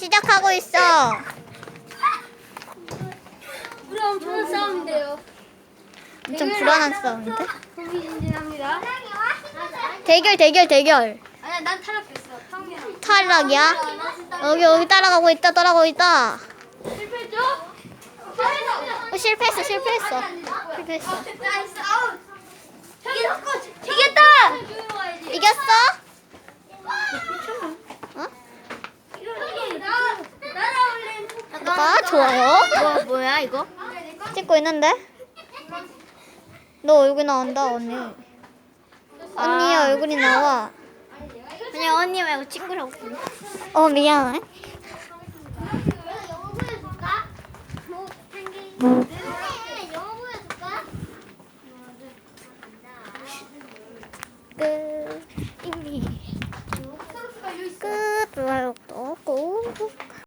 시작하고 있어. 우리 엄청난 싸움인데요. 엄청 불안한 싸움인데? 흥미진진합니다. 대결 대결 대결. 아니야, 난 탈락했어. 탕이야. 탈락이야? 여기 여기 따라가고 있다 따라가고 있다. 실패했죠? 어, 실패했어 실패했어. 실패했어. 나이스 아웃. 저기 섞어. 이겼다. 이겼어? 어? 아 좋아요. 뭐 뭐야 이거? 찍고 있는데? 너 얼굴 나온다 언니. 언니 아. 얼굴이 나와. 아니 언니 말고 친구라고. 어 미안해. 영어 보여줄까? 뭐 한개. 영어 보여줄까? 끝.